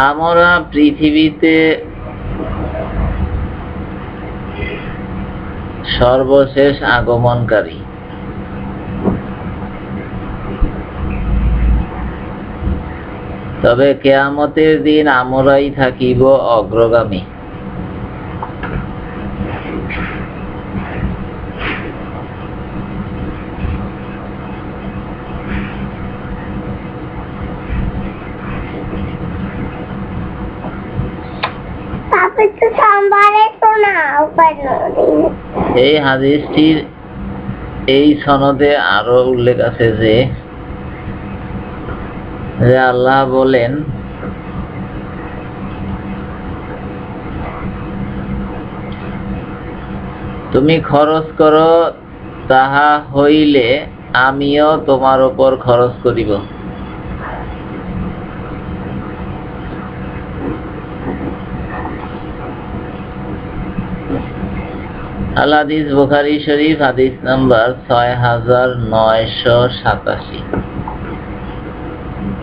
আমরা পৃথিবীতে সর্বশেষ আগমনকারী। তবে কেয়ামতের দিন আমরাই থাকিব অগ্রগামী। এই হাদিসটির এই সনদে আরও উল্লেখ আছে যে আল্লাহ বলেন, তুমি খরচ করো, তাহা হইলে আমিও তোমার উপর খরচ করিব। আল হাদিস বুখারি শরীফ হাদিস নাম্বার ছয় হাজার নয়শো সাতাশি।